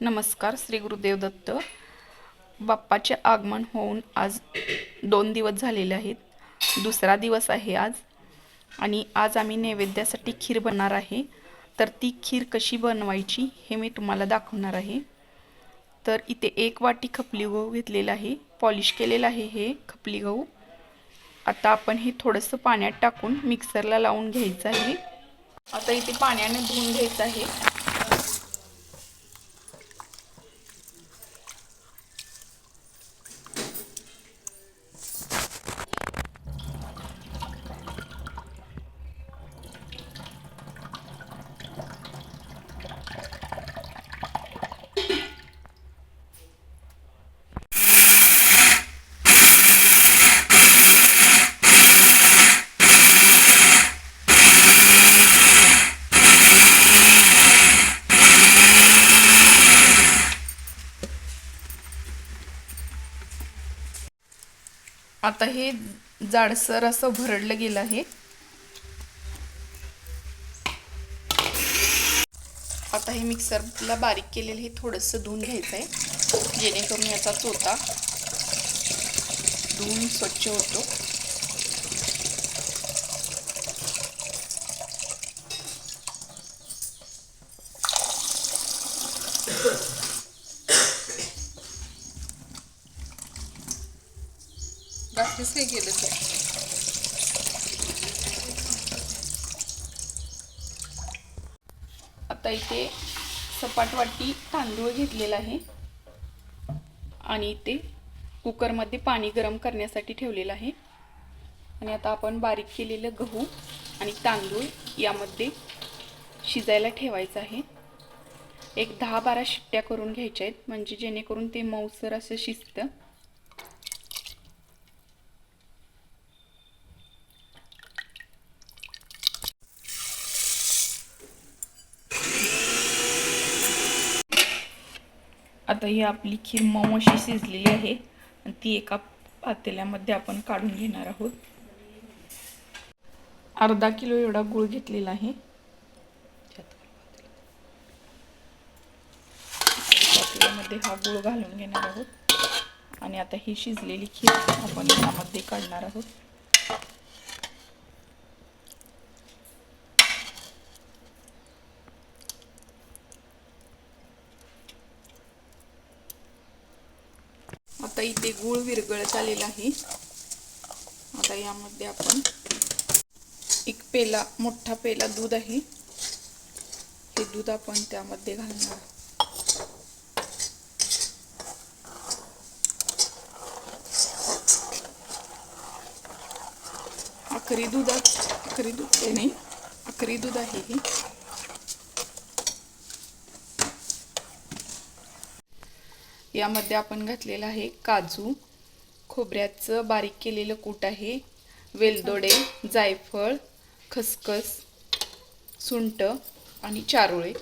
नमस्कार श्री गुरुदेव दत्त. बाप्पाचे आगमन होऊन आज दोन दिवस झालेले आहेत. दुसरा दिवस आहे आज आणि आज आम्ही नैवेद्यासाठी खीर बनणार आहे. तर ती खीर कशी बनवायची हे मी तुम्हाला दाखवणार आहे. तर इथे एक वाटी खपली गहू घेतलेला आहे. पॉलिश केलेलं आहे हे खपली गहू. आता आपण हे थोडंसं पाण्यात टाकून मिक्सरला लावून घ्यायचं आहे. आता इथे पाण्याने धुवून घ्यायचं आहे. आता हे जाडसर असं भरडलं गेलं आहे. आता हे मिक्सरला बारीक केलेलं हे थोडंसं धुवून घ्यायचं आहे. जेणेकरून याचा चोथा धुवून स्वच्छ होतो. बाकीच काही केलं तर. आता इथे सपाट वाटी तांदूळ घेतलेला आहे. आणि इथे कुकरमध्ये पाणी गरम करण्यासाठी ठेवलेलं आहे. आणि आता आपण बारीक केलेलं गहू आणि तांदूळ यामध्ये शिजायला ठेवायचं आहे. एक दहा बारा शिट्ट्या करून घ्यायच्या आहेत. म्हणजे जेणेकरून ते मऊसर असं शिजतं. आता ही आपली खीर मऊ अशी शिजलेली आहे. आणि ती एका पातेल्यामध्ये आपण काढून घेणार आहोत. अर्धा किलो एवढा गुळ घेतलेला आहे. पातेल्यामध्ये हा गुळ घालून घेणार आहोत. आणि आता ही शिजलेली खीर आपण यामध्ये काढणार आहोत. आता इथे गूळ विरगळत आलेला आहे. आता यामध्ये आपण एक पेला मोठा पेला दूध आहे. हे दूध आपण त्यामध्ये घालणार आखरी दूध आखरी दूध नाही आखरी दूध आहे हे. यामध्ये आपण घातलेलं आहे काजू. खोबऱ्याचं बारीक केलेलं कूट आहे. वेलदोडे जायफळ खसखस सुंट आणि चारोळे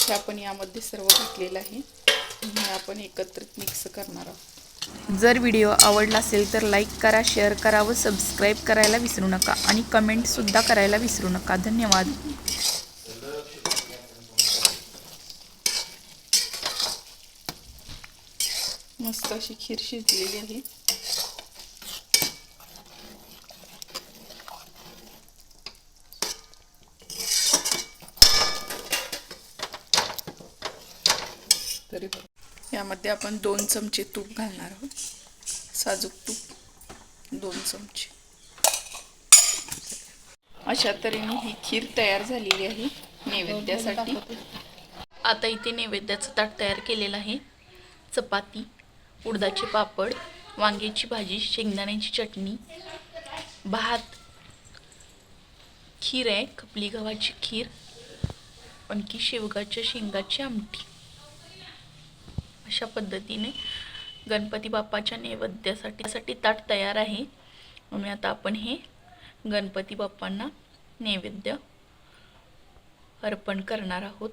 हे आपण यामध्ये सर्व घातलेलं आहे. हे आपण एकत्रित मिक्स करणार आहोत. जर व्हिडिओ आवडला असेल तर लाईक करा शेअर करा व सबस्क्राईब करायला विसरू नका. आणि कमेंटसुद्धा करायला विसरू नका. धन्यवाद. मस्त अशी खीर शिजलेली आहे. तरी यामध्ये आपण दोन चमचे तूप घालणार आहोत. साजूक तूप दोन चमचे. अशा तऱ्हेने ही खीर तयार झालेली आहे नैवेद्यासाठी. आता इथे नैवेद्याचं ताट तयार केलेलं आहे. चपाती. उडदाचे पापड वांग्याची भाजी शेंगदाण्याची चटणी भात खीर आहे खपली गव्हाची खीर आणखी शेवगाच्या शेंगाची आमटी. अशा पद्धतीने गणपती बाप्पाच्या नैवेद्यासाठी साठी ताट तयार आहे. म्हणून आता आपण हे गणपती बाप्पांना नैवेद्य अर्पण करणार आहोत.